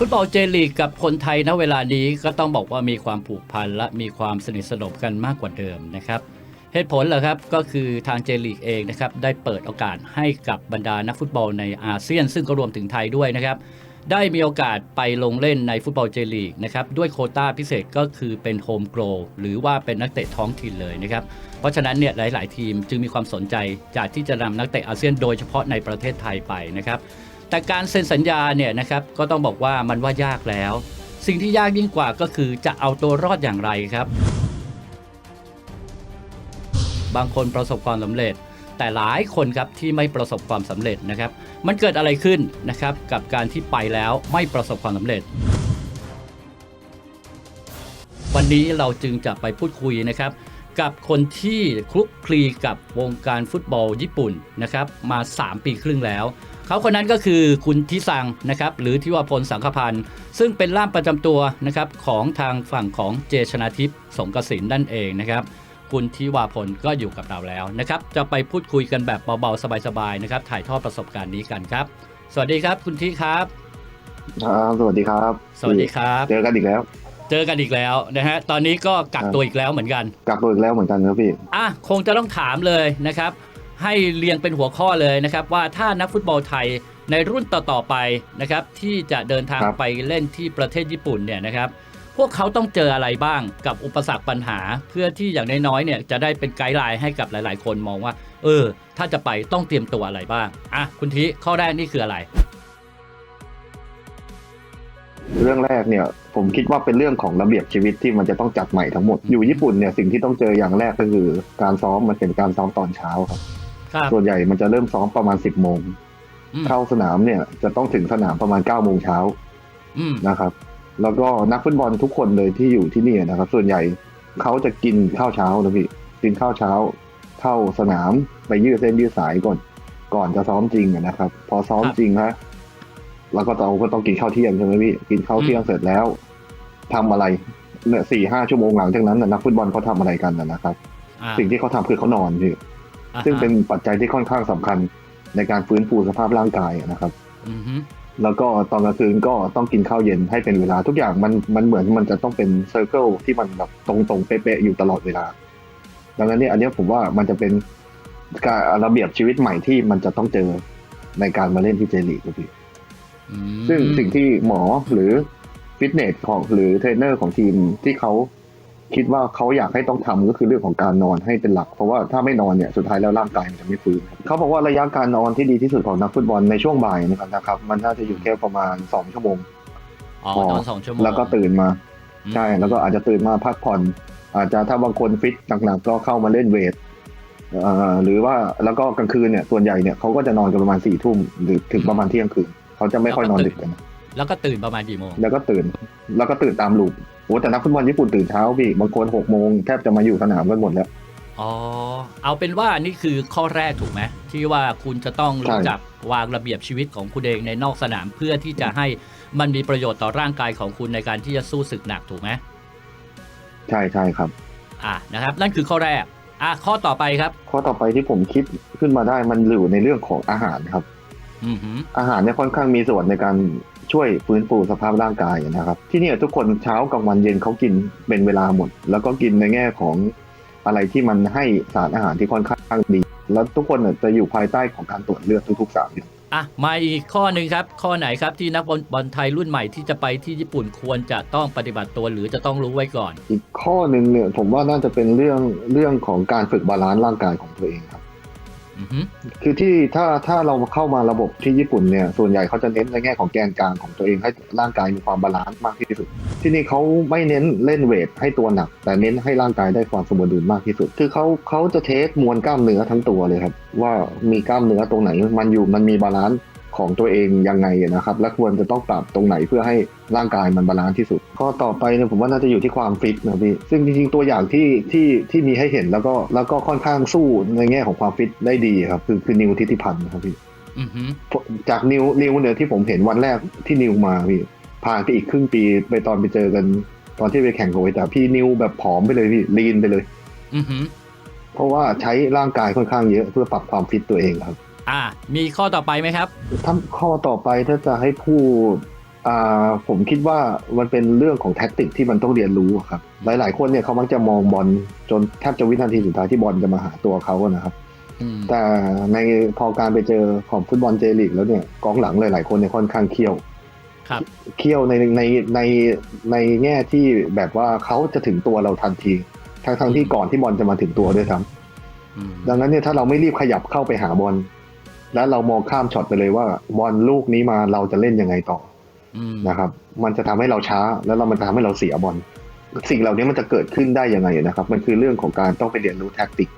ฟุตบอลเจลีกกับคนไทยณเวลานี้ก็ต้องบอกว่ามีความผูกพันและมีความสนิทสนมกันมากกว่าเดิมนะครับ เหตุผลเหรอครับก็คือทางเจลีกเองนะครับได้เปิดโอกาสให้กับบรรดานักฟุตบอลในอาเซียน ซึ่งก็รวมถึงไทยด้วยนะครับ ได้มีโอกาสไปลงเล่นในฟุตบอลเจลีกนะครับด้วยโคต้าพิเศษก็คือเป็นโฮมโกลหรือว่าเป็นนักเตะท้องถิ่นเลยนะครับเพราะฉะนั้นเนี่ยหลาย ๆ ทีมจึงมีความสนใจจากที่จะนำนักเตะอาเซียนโดยเฉพาะในประเทศไทยไปนะครับ แต่การเซ็นสัญญาเนี่ยนะครับก็ต้องบอกว่ามันว่ายากแล้ว สิ่งที่ยากยิ่งกว่าก็คือจะเอาตัวรอดอย่างไรครับ บางคนประสบความสำเร็จ แต่หลายคนครับที่ไม่ประสบความสำเร็จนะครับ มันเกิดอะไรขึ้นนะครับกับการที่ไปแล้วไม่ประสบความสำเร็จวันนี้เราจึงจะไปพูดคุยนะครับ กับคนที่คลุกคลีกับวงการฟุตบอลญี่ปุ่นนะครับมา 3 ปีครึ่งแล้ว เขาคนนั้นก็คือคุณทิสังนะครับหรือทิวาพลสังคพันธ์ซึ่งเป็นล่ามประจำตัวนะครับของทางฝั่งของเจชนาทิพย์สงกสินนั่นเองนะครับคุณทิวาพลก็อยู่กับเราแล้วนะครับจะไปพูดคุยกันแบบเบาๆสบายๆนะครับถ่ายทอดประสบการณ์นี้กันครับ สวัสดีครับคุณทิครับครับสวัสดีครับ สวัสดีครับ เจอกันอีกแล้ว เจอกันอีกแล้วนะฮะตอนนี้ก็กักตัวอีกแล้วเหมือนกันกลับตัวอีกแล้วเหมือนกันครับพี่อะคงจะต้องถามเลยนะครับ ให้เรียงเป็นหัวข้อเลยนะครับ ว่าถ้านักฟุตบอลไทยในรุ่นต่อๆไปนะครับ ที่จะเดินทางครับไปเล่นที่ประเทศญี่ปุ่นเนี่ยนะครับ พวกเขาต้องเจออะไรบ้างกับอุปสรรคปัญหา เพื่อที่อย่างน้อยๆเนี่ยจะได้เป็นไกด์ไลน์ให้กับหลายๆ คนมองว่า เออ ถ้าจะไปต้องเตรียมตัวอะไรบ้างอะคุณทิข้อแรกนี่คืออะไร เรื่องแรกเนี่ยผมคิดว่าเป็นเรื่องของระเบียบชีวิตที่มันจะต้องจัดใหม่ทั้งหมดอยู่ญี่ปุ่นเนี่ยสิ่งที่ต้องเจออย่างแรกก็คือ การซ้อมมันเป็นการซ้อมตอนเช้าครับครับ ส่วนใหญ่มันจะเริ่มซ้อมประมาณ10บโมงอืมเข้าสนามเนี่ย จะต้องถึงสนามประมาณ9ก้าโมงเช้าอืมนะครับ แล้วก็นักฟุตบอลทุกคนเลยที่อยู่ที่นี่นะครับ ส่วนใหญ่เขาจะกินข้าวเช้านะพี่กินข้าวเช้า เข้าสนามไปยืดเส้นยืดสายก่อน ก่อนจะซ้อมจริงอะนะครับ พอซ้อมจริงฮะแล้วก็เราก็ต้องกินข้าวเที่ยงใช่ไหมพี่กินข้าวเที่ยงเสร็จแล้วทำอะไรเนี่ยสี่ห้าชั่วโมงหลังจากนั้นน่ะนักฟุตบอลเขาทำอะไรกันนะนะครับอะสิ่งที่เขาทำคือเขานอนพี่อ่าฮะ ซึ่งเป็นปัจจัยที่ค่อนข้างสำคัญในการฟื้นฟูสภาพร่างกายอะนะครับอือฮึแล้วก็ตอนกลางคืนก็ต้องกินข้าวเย็นให้เป็นเวลาทุกอย่างมันมันเหมือนมันจะต้องเป็นเซอร์เคิลที่มันแบบตรงๆเป๊ะๆอยู่ตลอดเวลา ดังนั้นเนี่ยอันเนี้ยผมว่ามันจะเป็นการระเบียบชีวิตใหม่ที่มันจะต้องเจอในการมาเล่นที่เจลีกครับพี่อืมซึ่งสิ่งที่หมอหรือฟิตเนสของหรือเทรนเนอร์ของทีมที่เขา คิดว่าเขาอยากให้ต้องทำก็คือเรื่องของการนอนให้เป็นหลัก เพราะว่าถ้าไม่นอนเนี่ยสุดท้ายแล้วร่างกายมันจะไม่ฟื้นครับเขาบอกว่าระยะการนอนที่ดีที่สุดของนักฟุตบอลในช่วงบ่ายนะครับมันน่าจะอยู่แค่ประมาณสองชั่วโมงอ๋อพอนอนสองชั่วโมงแล้วก็ตื่นมาอืมใช่แล้วก็อาจจะตื่นมาพักผ่อน อาจจะถ้าบางคนฟิตหนักๆก็เข้ามาเล่นเวทเอ่อหรือว่าแล้วก็กลางคืนเนี่ยส่วนใหญ่เนี่ยเขาก็จะนอนกันประมาณสี่ทุ่มหรือถึงประมาณเที่ยงคืนเขาจะไม่ค่อยนอนดึกกัน แล้วก็ตื่นประมาณกี่โมง แล้วก็ตื่น แล้วก็ตื่นตามลูปโอ้แต่นักฟุตบอลญี่ปุ่นตื่นเช้าพี่บางคนหกโมงแทบจะมาอยู่สนามกันหมดแล้ว อ๋อ เอาเป็นว่านี่คือข้อแรกถูกไหมที่ว่าคุณจะต้องรู้ใช่จักวางระเบียบชีวิตของคุณเองในนอกสนามเพื่อที่จะให้มันมีประโยชน์ต่อร่างกายของคุณในการที่จะสู้ศึกหนักถูกไหมใช่ใช่ครับ อะนะครับ นั่นคือข้อแรกอะข้อต่อไปครับ ข้อต่อไปที่ผมคิดขึ้นมาได้มันอยู่ในเรื่องของอาหารครับ อือหืออาหารเนี่ยค่อนข้างมีส่วนในการ ช่วยฟื้นฟูสภาพร่างกายนะครับ ที่เนี่ยทุกคนเช้ากลางวันเย็นเขากินเป็นเวลาหมด แล้วก็กินในแง่ของอะไรที่มันให้สารอาหารที่ค่อนข้างดี แล้วทุกคนเนี่ยจะอยู่ภายใต้ของการตรวจเลือดทุกๆสามเดือนอะมาอีกข้อหนึ่งครับ ข้อไหนครับที่นักบอลบอลไทยรุ่นใหม่ที่จะไปที่ญี่ปุ่นควรจะต้องปฏิบัติตัวหรือจะต้องรู้ไว้ก่อน อีกข้อหนึ่งเนี่ยผมว่าน่าจะเป็นเรื่องเรื่องของการฝึกบาลานซ์ร่างกายของตัวเองครับอือหือ คือที่ถ้าถ้าเราเข้ามาระบบที่ญี่ปุ่นเนี่ยส่วนใหญ่เขาจะเน้นในแง่ของแกนกลางของตัวเองให้ร่างกายมีความบาลานซ์มากที่สุด ที่นี่เขาไม่เน้นเล่นเวทให้ตัวหนัก แต่เน้นให้ร่างกายได้ความสมดุลมากที่สุด คือเขาเขาจะเทสมวลกล้ามเนื้อทั้งตัวเลยครับ ว่ามีกล้ามเนื้อตรงไหนมันอยู่มันมีบาลานซ์ ของตัวเองยังไงนะครับ และควรจะต้องปรับตรงไหนเพื่อให้ร่างกายมันบาลานซ์ที่สุด ข้อต่อไปเนี่ยผมว่าน่าจะอยู่ที่ความฟิตนะพี่ ซึ่งจริงๆตัวอย่างที่ที่ที่มีให้เห็นแล้วก็แล้วก็ค่อนข้างสู้ในแง่ของความฟิตได้ดีครับ คือคือนิวทิติพันธ์นะครับพี่อือหือจากนิวนิวเนี่ยที่ผมเห็นวันแรกที่นิวมาพี่ผ่านไปอีกครึ่งปีไปตอนไปเจอกัน ตอนที่ไปแข่งกับเวแต่พี่นิวแบบผอมไปเลยพี่ลีนไปเลยอือหือเพราะว่าใช้ร่างกายค่อนข้างเยอะเพื่อปรับความฟิตตัวเองครับ อะมีข้อต่อไปไหมครับถ้าข้อต่อไปถ้าจะให้พูดอ่าผมคิดว่ามันเป็นเรื่องของแท็กติกที่มันต้องเรียนรู้อะครับ หลาย ๆ คนเนี่ยเขามักจะมองบอลจนแทบจะวินาทีสุดท้ายที่บอลจะมาหาตัวเขาอะนะครับอืมแต่ในพอการไปเจอของฟุตบอลเจลีกแล้วเนี่ยกองหลังหลาย ๆ คนเนี่ยค่อนข้างเคี่ยวครับเคี่ยวในในในในแง่ที่แบบว่าเขาจะถึงตัวเราทันที ทั้งทั้งที่ก่อนที่บอลจะมาถึงตัวด้วยซ้อืมำดังนั้นเนี่ยถ้าเราไม่รีบขยับเข้าไปหาบอล แล้วเรามองข้ามช็อตไปเลยว่าบอลลูกนี้มาเราจะเล่นยังไงต่ออืมนะครับ มันจะทำให้เราช้าแล้วเรามันจะทำให้เราเสียบอลสิ่งเหล่านี้มันจะเกิดขึ้นได้ยังไงนะครับ มันคือเรื่องของการต้องไปเรียนรู้แท็กติก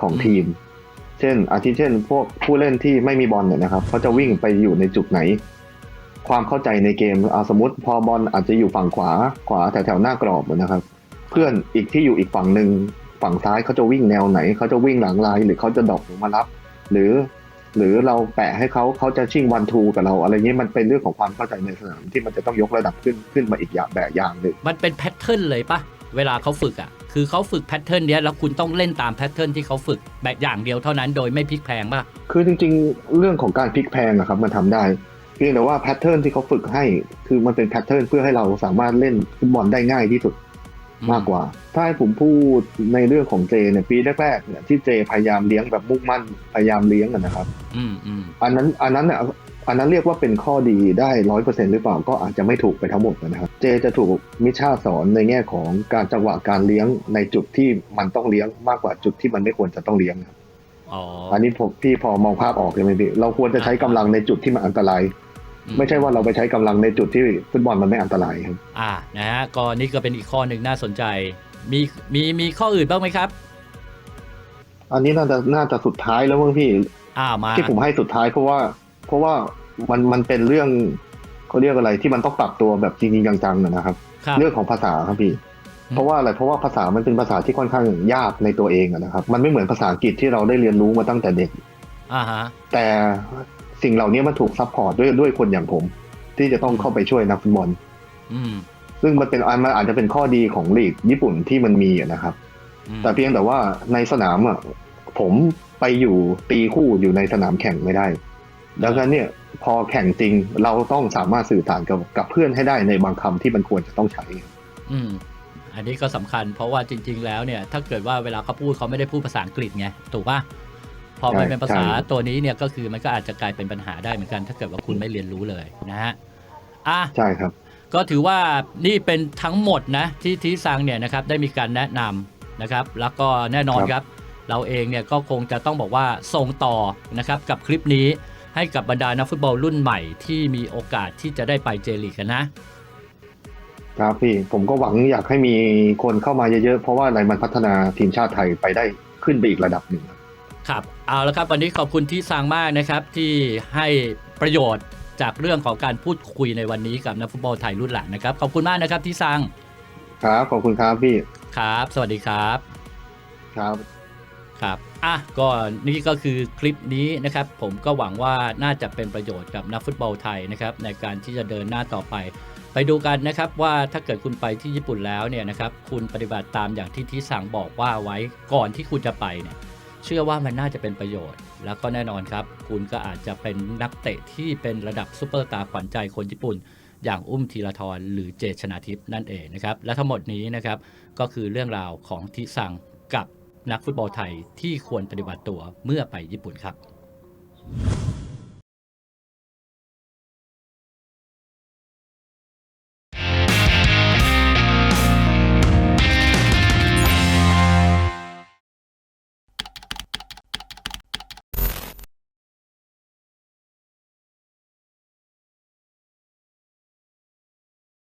ของทีม เช่น อาทิเช่น พวกผู้เล่นที่ไม่มีบอลเนี่ยนะครับเขาจะวิ่งไปอยู่ในจุดไหน ความเข้าใจในเกมเอาสมมติพอบอลอาจจะอยู่ฝั่งขวาขวาแถวแถวๆหน้ากรอบนะครับ เพื่อนอีกที่อยู่อีกฝั่งหนึ่งฝั่งซ้ายเขาจะวิ่งแนวไหนเขาจะวิ่งหลังลายหรือเขาจะดรอกลงมารับ หรือ หรือเราแปะให้เขาเขาจะชิ่งวันทูกับเราอะไรเงี้ยมันเป็นเรื่องของความเข้าใจในสนามที่มันจะต้องยกระดับขึ้นขึ้นมาอีกอย่างแบบอย่างหนึ่งมันเป็นแพทเทิร์นเลยปะเวลาเขาฝึกอะคือเขาฝึกแพทเทิร์นเนี้ยแล้วคุณต้องเล่นตามแพทเทิร์นที่เขาฝึกแบบอย่างเดียวเท่านั้นโดยไม่พลิกแพลงป่ะคือจริงๆ เรื่องของการพลิกแพลงอะครับมันทำได้เพียงแต่ว่าแพทเทิร์นที่เขาฝึกให้ คือมันเป็นแพทเทิร์นเพื่อให้เราสามารถเล่นฟุตบอลได้ง่ายที่สุด มากกว่า ถ้าให้ผมพูดในเรื่องของเจเนี่ยปีแรกๆเนี่ยที่เจพยายามเลี้ยงแบบมุ่งมั่นพยายามเลี้ยงอะนะครับอืมอืมอันนั้นอันนั้นอะอันนั้นเรียกว่าเป็นข้อดีได้ร้อยเปอร์เซ็นหรือเปล่าก็อาจจะไม่ถูกไปทั้งหมดนะครับ เจจะถูกมิชาสอนในแง่ของการจังหวะการเลี้ยงในจุดที่มันต้องเลี้ยงมากกว่าจุดที่มันไม่ควรจะต้องเลี้ยงครับอ๋ออันนี้ผมพี่พอมองภาพออกใช่ไหมพี่เราควรจะใช้กำลังในจุดที่มันอันตรายอื ไม่ใช่ว่าเราไปใช้กำลังในจุดที่ฟุตบอลมันไม่อันตรายครับ อ่านะฮะก็นี่ก็เป็นอีกข้อหนึ่งน่าสนใจ มีมีมีข้ออื่นบ้างไหมครับ อันนี้น่าจะน่าจะสุดท้ายแล้วมั้งพี่อ่ามาที่ผมให้สุดท้ายเพราะว่า เพราะว่ามันมันเป็นเรื่องเขาเรียกอะไรที่มันต้องปรับตัวแบบจริงๆจังๆนะครับครับเรื่องของภาษาครับพี่อืมเพราะว่าอะไรเพราะว่าภาษามันเป็นภาษาที่ค่อนข้างยากในตัวเองอะนะครับ มันไม่เหมือนภาษาอังกฤษที่เราได้เรียนรู้มาตั้งแต่เด็กอ่าฮะแต่ สิ่งเหล่านี้มันถูกซัพพอร์ตด้วยด้วยคนอย่างผม ที่จะต้องเข้าไปช่วยนักฟุตบอลอืมซึ่งมันเป็นมันอาจจะเป็นข้อดีของลีกญี่ปุ่นที่มันมีอะนะครับอืมแต่เพียงแต่ว่าในสนามอะผมไปอยู่ตีคู่อยู่ในสนามแข่งไม่ได้ ดังนั้นเนี่ยพอแข่งจริงเราต้องสามารถสื่อสารกับกับเพื่อนให้ได้ในบางคำที่มันควรจะต้องใช้ อืม อันนี้ก็สำคัญเพราะว่าจริง ๆ แล้วเนี่ย ถ้าเกิดว่าเวลาเขาพูดเขาไม่ได้พูดภาษาอังกฤษไงถูกป่ะ พอมันใช่เป็นภาษาใช่ตัวนี้เนี่ยก็คือมันก็อาจจะกลายเป็นปัญหาได้เหมือนกัน ถ้าเกิดว่าคุณไม่เรียนรู้เลยนะฮะอะใช่ครับ ก็ถือว่านี่เป็นทั้งหมดนะที่ทีซังเนี่ยนะครับได้มีการแนะนำนะครับ แล้วก็แน่นอนครับครับ เราเองเนี่ยก็คงจะต้องบอกว่าส่งต่อนะครับกับคลิปนี้ให้กับบรรดานักฟุตบอลรุ่นใหม่ที่มีโอกาสที่จะได้ไปเจลีกกันนะครับพี่ผมก็หวังอยากให้มีคนเข้ามาเยอะๆ เพราะว่าอะไรมันพัฒนาทีมชาติไทยไปได้ขึ้นไปอีกระดับหนึ่งครับ ครับเอาละครับวันนี้ขอบคุณที่ซังมากนะครับที่ให้ประโยชน์จากเรื่องของการพูดคุยในวันนี้กับนักฟุตบอลไทยรุ่นหลังนะครับขอบคุณมากนะครับที่ซังครับขอบคุณครับพี่ครับ สวัสดีครับ ครับครับอะก็นี่ก็คือคลิปนี้นะครับ ผมก็หวังว่าน่าจะเป็นประโยชน์กับนักฟุตบอลไทยนะครับ ในการที่จะเดินหน้าต่อไป ไปดูกันนะครับว่าถ้าเกิดคุณไปที่ญี่ปุ่นแล้วเนี่ยนะครับ คุณปฏิบัติตามอย่างที่ที่สั่งบอกว่าไว้ก่อนที่คุณจะไปเนี่ย เชื่อว่ามันน่าจะเป็นประโยชน์ แล้วก็แน่นอนครับ คุณก็อาจจะเป็นนักเตะที่เป็นระดับซูเปอร์ตาร์ขวัญใจคนญี่ปุ่น อย่างอุ้มธีรทรหรือเจชนาทิพย์นั่นเองนะครับ และทั้งหมดนี้นะครับก็คือเรื่องราวของทิซังกับนักฟุตบอลไทยที่ควรปฏิบัติตัวเมื่อไปญี่ปุ่นครับ